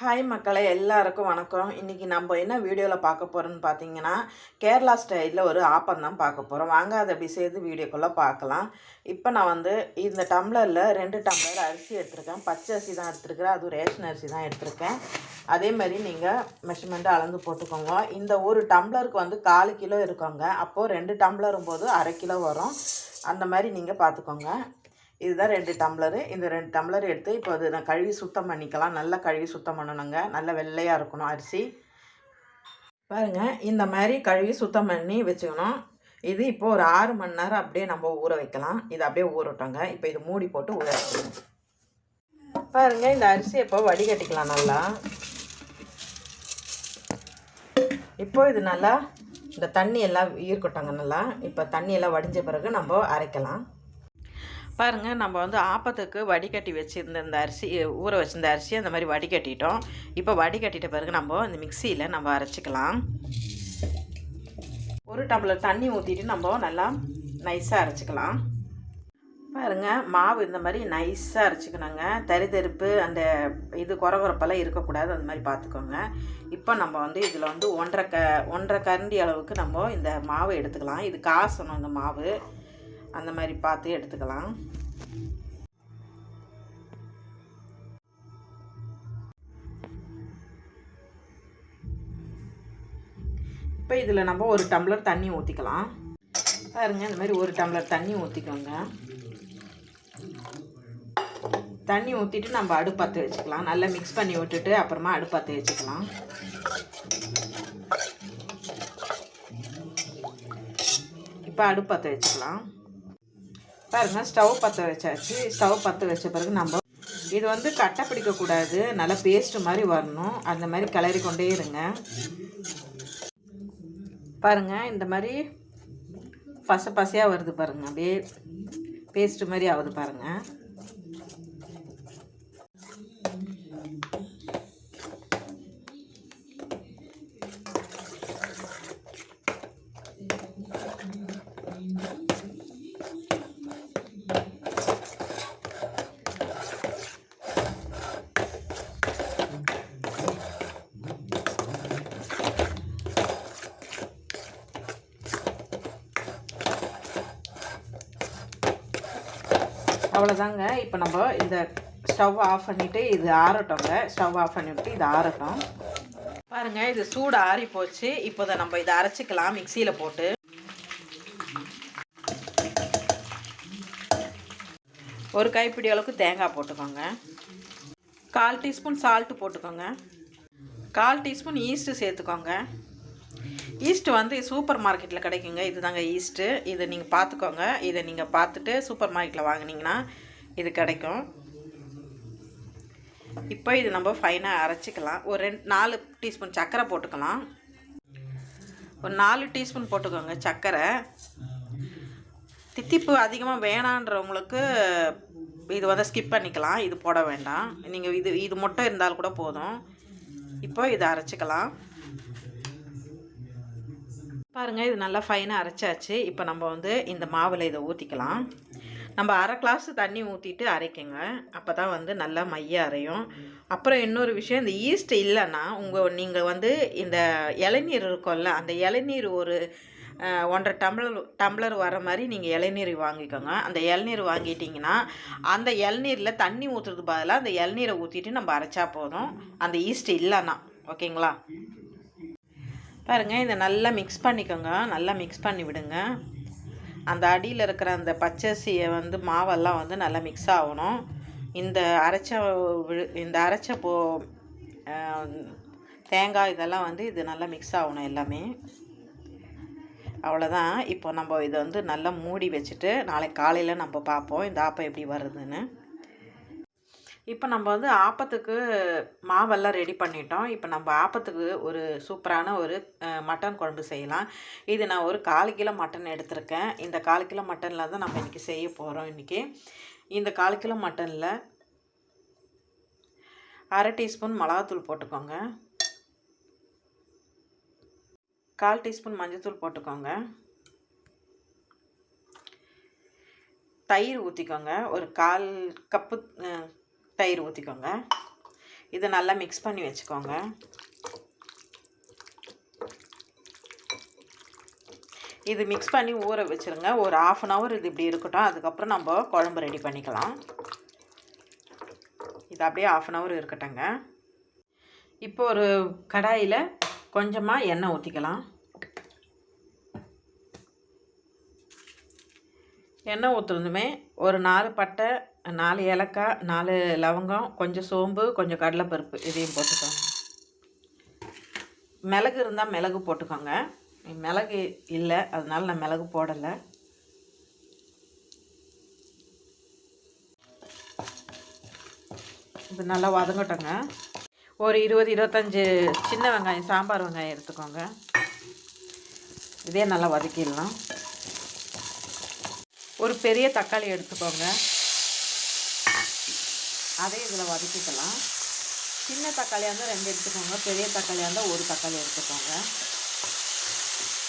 Hi மக்களே எல்லாருக்கும் வணக்கம். இன்றைக்கி நம்ம என்ன வீடியோவில் பார்க்க போகிறோம்னு பார்த்தீங்கன்னா கேரளா ஸ்டைலில் ஒரு ஆப்பம் தான் பார்க்க போகிறோம் வாங்க அதை அப்படி சேர்த்து வீடியோக்குள்ளே பார்க்கலாம். இப்போ நான் வந்து இந்த டம்ளரில் ரெண்டு டம்ளர் அரிசி எடுத்திருக்கேன். பச்சை அரிசி தான் எடுத்துருக்கிறேன். அதுவும் ரேஷன் அரிசி தான் எடுத்திருக்கேன். அதே மாதிரி நீங்கள் மெஷர்மெண்ட்டு அளந்து போட்டுக்கோங்க. இந்த ஒரு டம்ளருக்கு வந்து காலு கிலோ இருக்கோங்க. அப்போது ரெண்டு டம்ளரும் போது அரை கிலோ வரும். அந்த மாதிரி நீங்கள் பார்த்துக்கோங்க. இதுதான் ரெண்டு டம்ளரு. இந்த ரெண்டு டம்ளர் எடுத்து இப்போ அது நான் கழுவி சுத்தம் பண்ணிக்கலாம். நல்லா கழுவி சுத்தம் பண்ணணுங்க. நல்லா வெள்ளையாக இருக்கணும் அரிசி. பாருங்கள் இந்த மாதிரி கழுவி சுத்தம் பண்ணி வச்சுக்கணும். இது இப்போ ஒரு ஆறு மணி நேரம் அப்படியே நம்ம ஊற வைக்கலாம். இது அப்படியே ஊறட்டோங்க இப்போ இது மூடி போட்டு ஊற வைக்கணும் பாருங்கள் இந்த அரிசி இப்போ வடிகட்டிக்கலாம் நல்லா. இப்போ இது நல்லா இந்த தண்ணி எல்லாம் ஈர்க்கட்டோங்க நல்லா. இப்போ தண்ணி எல்லாம் வடிஞ்ச பிறகு நம்ம அரைக்கலாம். பாருங்கள் நம்ம வந்து ஆப்பத்துக்கு வடிகட்டி வச்சுருந்த இந்த அரிசி ஊற வச்சிருந்த அரிசி அந்த மாதிரி வடிகட்டிட்டோம். இப்போ வடிகட்டிட்ட பிறகு நம்ம இந்த மிக்சியில் நம்ம அரைச்சிக்கலாம். ஒரு டம்ளர் தண்ணி ஊற்றிட்டு நம்ம நல்லா நைஸாக அரைச்சிக்கலாம். பாருங்கள் மாவு இந்த மாதிரி நைஸாக அரைச்சிக்கணுங்க. தரிதெருப்பு அந்த இது குறகுறப்பெல்லாம் இருக்கக்கூடாது அந்த மாதிரி பார்த்துக்கோங்க. இப்போ நம்ம வந்து இதில் வந்து ஒன்றரை க ஒன்றரை கரண்டி அளவுக்கு நம்ம இந்த மாவு எடுத்துக்கலாம். இது காசணும் இந்த மாவு. அந்த மாதிரி பார்த்து எடுத்துக்கலாம். இப்போ இதில் நம்ம ஒரு டம்ளர் தண்ணி ஊற்றிக்கலாம். பாருங்க இந்த மாதிரி ஒரு டம்ளர் தண்ணி ஊற்றிக்கோங்க. தண்ணி ஊற்றிட்டு நம்ம அடுப்பற்ற வச்சுக்கலாம். நல்லா மிக்ஸ் பண்ணி விட்டுட்டு அப்புறமா அடுப்பற்ற வச்சுக்கலாம். இப்போ அடுப்பற்ற வச்சுக்கலாம். பாருங்கள் ஸ்டவ் பற்ற வச்சாச்சு. ஸ்டவ் பற்ற வச்ச பிறகு நம்ம இது வந்து கட்டை பிடிக்கக்கூடாது நல்லா பேஸ்ட்டு மாதிரி வரணும். அந்த மாதிரி கிளறி கொண்டே இருங்க. பாருங்கள் இந்த மாதிரி பச பசையாக வருது பாருங்கள் அப்படியே பேஸ்ட்டு மாதிரி ஆகுது பாருங்கள் அவ்வளோதாங்க இப்போ நம்ம இந்த ஸ்டவ் ஆஃப் பண்ணிவிட்டு இது ஆறட்டோங்க ஸ்டவ் ஆஃப் பண்ணிவிட்டு இது ஆறட்டும். பாருங்கள் இது சூடு ஆறி போச்சு. இப்போ இதை நம்ம இதை அரைச்சிக்கலாம் மிக்சியில் போட்டு. ஒரு கைப்பிடி அளவுக்கு தேங்காய் போட்டுக்கோங்க. கால் டீஸ்பூன் சால்ட்டு போட்டுக்கோங்க. கால் டீஸ்பூன் ஈஸ்ட்டு சேர்த்துக்கோங்க. ஈஸ்ட் வந்து சூப்பர் மார்க்கெட்டில் கிடைக்குங்க. இது தாங்க ஈஸ்ட்டு இதை நீங்கள் பார்த்துக்கோங்க. இதை நீங்கள் பார்த்துட்டு சூப்பர் மார்க்கெட்டில் வாங்கினீங்கன்னா இது கிடைக்கும். இப்போ இது நம்ம ஃபைனாக அரைச்சிக்கலாம். ஒரு ரெண்டு நாலு டீஸ்பூன் சர்க்கரை போட்டுக்கலாம். ஒரு நாலு டீஸ்பூன் போட்டுக்கோங்க சர்க்கரை தித்திப்பு அதிகமாக வேணான்றவங்களுக்கு இது வந்து ஸ்கிப் பண்ணிக்கலாம். இது போட வேண்டாம். நீங்கள் இது இது மட்டும் இருந்தால் கூட போதும். இப்போ இதை அரைச்சிக்கலாம். பாருங்கள் இது நல்லா ஃபைனாக அரைச்சாச்சு. இப்போ நம்ம வந்து இந்த மாவில் இதை ஊற்றிக்கலாம் நம்ம அரை கிளாஸ் தண்ணி ஊற்றிட்டு அரைக்குங்க. அப்போ தான் வந்து நல்லா மைய அரையும். அப்புறம் இன்னொரு விஷயம் இந்த ஈஸ்ட் இல்லைன்னா உங்கள் நீங்கள் வந்து இந்த இளநீர் இருக்கும்ல அந்த இளநீர் ஒரு ஒன்றரை டம்ளர் டம்ளர் வர மாதிரி நீங்கள் இளநீர் வாங்கிக்கோங்க. அந்த இளநீர் வாங்கிட்டிங்கன்னா அந்த இளநீரில் தண்ணி ஊற்றுறதுக்கு பதிலாக அந்த இளநீரை ஊற்றிட்டு நம்ம அரைச்சா போதும். அந்த ஈஸ்ட் இல்லைன்னா. ஓகேங்களா? பாருங்கள் இதை நல்லா மிக்ஸ் பண்ணிக்கோங்க. நல்லா மிக்ஸ் பண்ணி விடுங்க. அந்த அடியில் இருக்கிற அந்த பச்சரிசியை வந்து மாவெல்லாம் வந்து நல்லா மிக்ஸ் ஆகணும். இந்த அரைச்ச விழு- இந்த அரைச்ச போ தேங்காய் இதெல்லாம் வந்து இது நல்லா மிக்ஸ் ஆகணும் எல்லாமே. அவ்வளோதான் இப்போ நம்ம இதை வந்து நல்லா மூடி வச்சுட்டு நாளைக்கு காலையில் நம்ம பார்ப்போம். இந்த ஆப்பம் எப்படி வருதுன்னு. இப்போ நம்ம வந்து ஆப்பத்துக்கு மாவெல்லாம் ரெடி பண்ணிட்டோம். இப்போ நம்ம ஆப்பத்துக்கு ஒரு சூப்பரான ஒரு மட்டன் குழம்பு செய்யலாம். இது நான் ஒரு கால் கிலோ மட்டன் எடுத்திருக்கேன். இந்த கால் கிலோ மட்டனில் தான் நம்ம இன்றைக்கி செய்ய போகிறோம் இன்றைக்கி இந்த கால் கிலோ மட்டனில் அரை டீஸ்பூன் மிளகாத்தூள் போட்டுக்கோங்க. கால் டீஸ்பூன் மஞ்சத்தூள் போட்டுக்கோங்க. தயிர் ஊற்றிக்கோங்க ஒரு கால் கப்பு தயிர் ஊற்றிக்கோங்க இதை நல்லா மிக்ஸ் பண்ணி வச்சுக்கோங்க. இது மிக்ஸ் பண்ணி ஊற வச்சுருங்க. ஒரு ஆஃப் அன் ஹவர் இது இப்படி இருக்கட்டும். அதுக்கப்புறம் நம்ம குழம்பு ரெடி பண்ணிக்கலாம். இது அப்படியே ஆஃப் அன் ஹவர் இருக்கட்டுங்க இப்போ ஒரு கடாயில் கொஞ்சமாக எண்ணெய் ஊற்றிக்கலாம் எண்ணெய் ஊற்றுனதுமே ஒரு நாலு பட்டை நாலு ஏலக்காய் நாலு லவங்கம் கொஞ்சம் சோம்பு கொஞ்சம் கடலைப்பருப்பு இதையும் போட்டுக்கோங்க. மிளகு இருந்தால் மிளகு போட்டுக்கோங்க. மிளகு இல்லை அதனால் நான் மிளகு போடலை. இது நல்லா வதங்கட்டோங்க. ஒரு இருபது இருபத்தஞ்சி சின்ன வெங்காயம் சாம்பார் வெங்காயம் எடுத்துக்கோங்க. இதே நல்லா வதக்கிடலாம். ஒரு பெரிய தக்காளி எடுத்துக்கோங்க. அதே இதில் வதக்கிக்கலாம். சின்ன தக்காளியாக இருந்தால் ரெண்டு எடுத்துக்கோங்க. பெரிய தக்காளியாக இருந்தால் ஒரு தக்காளி எடுத்துக்கோங்க.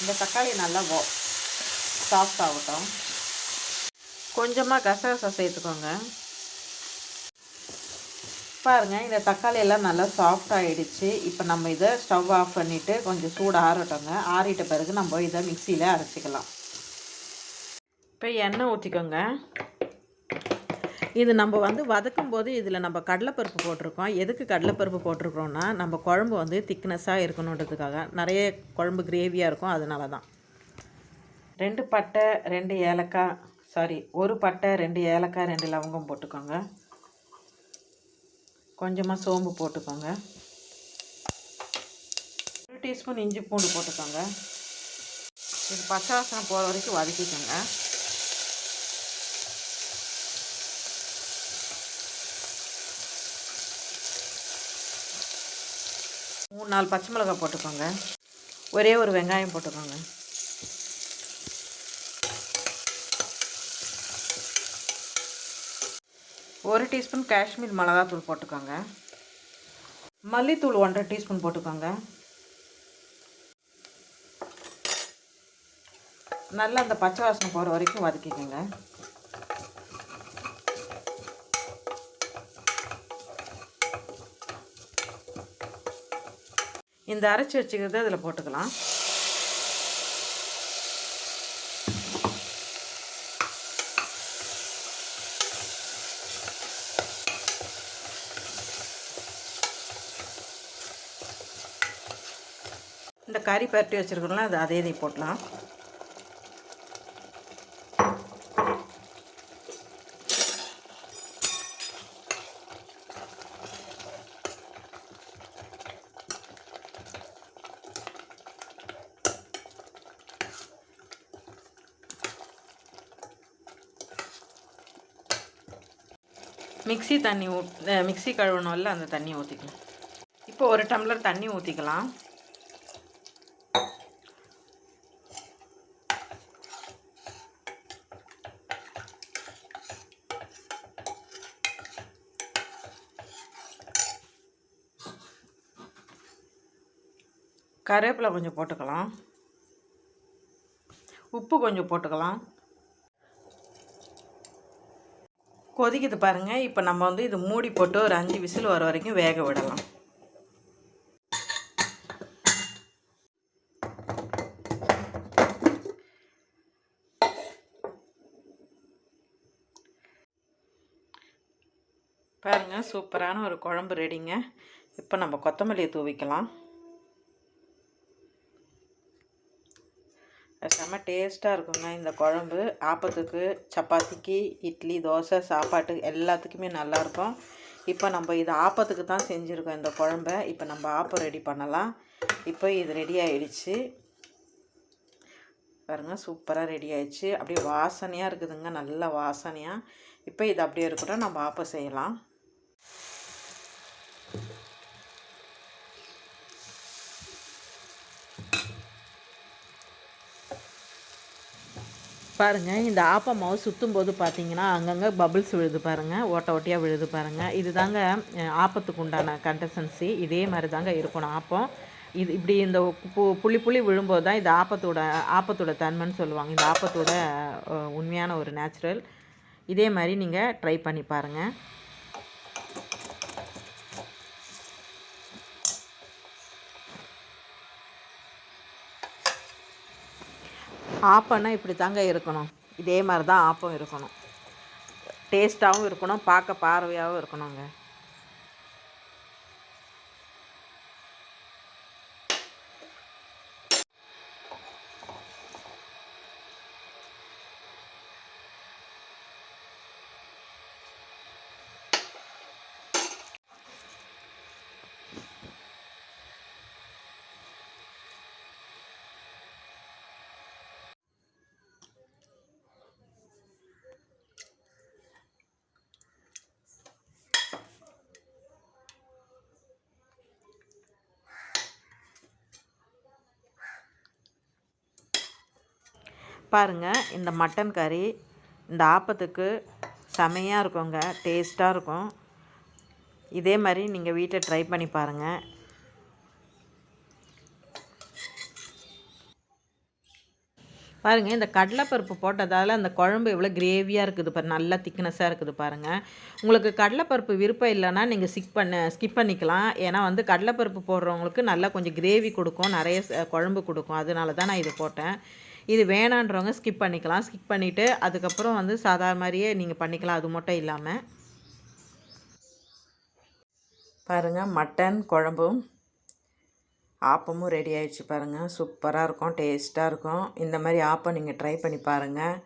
இந்த தக்காளி நல்லா வோ சாஃப்ட் ஆகட்டும். கொஞ்சமாக கசகசா சேர்த்துக்கோங்க பாருங்கள் இந்த தக்காளி எல்லாம் நல்லா சாஃப்ட் ஆகிடுச்சு இப்போ நம்ம இதை ஸ்டவ் ஆஃப் பண்ணிவிட்டு கொஞ்சம் சூடு ஆறட்டோங்க. ஆறிட்ட பிறகு நம்ம இதை மிக்சியில் அரைச்சிக்கலாம். இப்போ எண்ணெய் ஊற்றிக்கோங்க இது நம்ம வந்து வதக்கும் போது இதில் நம்ம கடலைப்பருப்பு போட்டிருக்கோம். எதுக்கு கடலைப்பருப்பு போட்டிருக்கிறோன்னா நம்ம குழம்பு வந்து திக்னஸாக இருக்கணுன்றதுக்காக. நிறைய குழம்பு கிரேவியாக இருக்கும் அதனால தான் ரெண்டு பட்டை ரெண்டு ஏலக்காய் சாரி ஒரு பட்டை ரெண்டு ஏலக்காய் ரெண்டு லவங்கம் போட்டுக்கோங்க. கொஞ்சமாக சோம்பு போட்டுக்கோங்க. ஒரு டீஸ்பூன் இஞ்சி பூண்டு போட்டுக்கோங்க. இது பச்சை வாசனை போகிற வரைக்கும் வதக்கிக்கோங்க. மூணு நாலு பச்சை மிளகாய் போட்டுக்கோங்க. ஒரே ஒரு வெங்காயம் போட்டுக்கோங்க. ஒரு டீஸ்பூன் காஷ்மீர் மிளகாத்தூள் போட்டுக்கோங்க. மல்லித்தூள் ஒன்றரை டீஸ்பூன் போட்டுக்கோங்க. நல்லா அந்த பச்சை வாசனை போகிற வரைக்கும் வதக்கிக்கோங்க. இந்த அரைச்சி வச்சுக்கிறத இதில் போட்டுக்கலாம். இந்த கறி பரட்டி வச்சுருக்கோம்ல அது அதே இதை போட்டலாம் மிக்ஸி தண்ணி ஊ மிக்ஸி கழுவணும்ல அந்த தண்ணி ஊற்றிக்கலாம் இப்போ ஒரு டம்ளர் தண்ணி ஊற்றிக்கலாம் கருவேப்பிலை கொஞ்சம் போட்டுக்கலாம். உப்பு கொஞ்சம் போட்டுக்கலாம். கொதிக்குது பாருங்கள் இப்போ நம்ம வந்து இது மூடி போட்டு ஒரு அஞ்சு விசில் வர வரைக்கும் வேக விடலாம். பாருங்கள் சூப்பரான ஒரு குழம்பு ரெடிங்க இப்போ நம்ம கொத்தமல்லியை தூவிக்கலாம். செம்ம டேஸ்ட்டாக இருக்குங்க. இந்த குழம்பு ஆப்பத்துக்கு சப்பாத்திக்கு இட்லி தோசை சாப்பாட்டு எல்லாத்துக்குமே நல்லாயிருக்கும் இப்போ நம்ம இது ஆப்பத்துக்கு தான் செஞ்சுருக்கோம் இந்த குழம்ப. இப்போ நம்ம ஆப்பம் ரெடி பண்ணலாம். இப்போ இது ரெடி ஆகிடுச்சு பாருங்கள் சூப்பராக ரெடி ஆயிடுச்சு. அப்படியே வாசனையாக இருக்குதுங்க. நல்ல வாசனையாக இப்போ இது அப்படியே இருக்கட்டும். நம்ம ஆப்பம் செய்யலாம். பாருங்கள் இந்த ஆப்ப மாவு சுற்றும் போது பார்த்தீங்கன்னா அங்கங்கே பபிள்ஸ் விழுது பாருங்கள் ஓட்ட ஓட்டையாக விழுது பாருங்கள் இது தாங்க ஆப்பத்துக்கு உண்டான கண்டசன்சி இதே மாதிரி தாங்க இருக்கணும் ஆப்பம். இது இப்படி இந்த பு புளி புளி விழும்போது தான் இது ஆப்பத்தோட ஆப்பத்தோட தன்மைன்னு சொல்லுவாங்க. இந்த ஆப்பத்தோட உண்மையான ஒரு நேச்சுரல் இதே மாதிரி நீங்கள் ட்ரை பண்ணி பாருங்கள் ஆப்பம்னா இப்படி தாங்க இருக்கணும். இதே மாதிரி தான் ஆப்பம் இருக்கணும். டேஸ்ட்டாகவும் இருக்கணும். பார்க்க பார்வையாகவும் இருக்கணுங்க. பாருங்கள் இந்த மட்டன் கறி இந்த ஆப்பத்துக்கு செமையாக இருக்குங்க டேஸ்ட்டாக இருக்கும். இதே மாதிரி நீங்கள் வீட்டை ட்ரை பண்ணி பாருங்கள் பாருங்கள் இந்த கடலைப்பருப்பு போட்டதால் அந்த குழம்பு எவ்வளோ கிரேவியாக இருக்குது பாரு நல்லா திக்னஸாக இருக்குது பாருங்கள் உங்களுக்கு கடலைப்பருப்பு விருப்பம் இல்லைன்னா நீங்கள் ஸ்கிப் பண்ண ஸ்கிப் பண்ணிக்கலாம். ஏன்னா வந்து கடலைப்பருப்பு போடுறவங்களுக்கு நல்லா கொஞ்சம் கிரேவி கொடுக்கும் நிறைய குழம்பு கொடுக்கும். அதனால தான் நான் இது போட்டேன். இது வேணான்றவங்க ஸ்கிப் பண்ணிக்கலாம். ஸ்கிப் பண்ணிவிட்டு அதுக்கப்புறம் வந்து சாதாரண மாதிரியே நீங்கள் பண்ணிக்கலாம். அது மட்டும் இல்லாமல் பாருங்கள் மட்டன் குழம்பும் ஆப்பமும் ரெடி ஆகிடுச்சு பாருங்கள் சூப்பராக இருக்கும் டேஸ்ட்டாக இருக்கும். இந்த மாதிரி ஆப்பம் நீங்கள் ட்ரை பண்ணி பாருங்கள்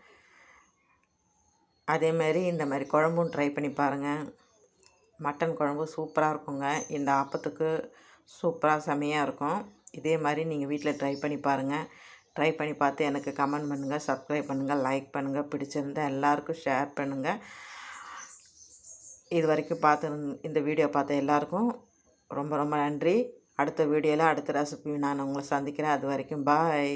அதே மாதிரி இந்த மாதிரி குழம்பும் ட்ரை பண்ணி பாருங்கள் மட்டன் குழம்பு சூப்பராக இருக்குங்க. இந்த ஆப்பத்துக்கு சூப்பராக செமையாக இருக்கும். இதே மாதிரி நீங்கள் வீட்டில் ட்ரை பண்ணி பாருங்கள் ட்ரை பண்ணி பார்த்து எனக்கு கமெண்ட் பண்ணுங்கள் சப்ஸ்கிரைப் பண்ணுங்கள் லைக் பண்ணுங்கள் பிடிச்சிருந்தால் எல்லாருக்கும் ஷேர் பண்ணுங்கள் இது வரைக்கும் பார்த்து இந்த வீடியோ பார்த்த எல்லாருக்கும் ரொம்ப ரொம்ப நன்றி. அடுத்த வீடியோவில் அடுத்த ரெசிபி நான் உங்களை சந்திக்கிறேன். அது வரைக்கும் பாய்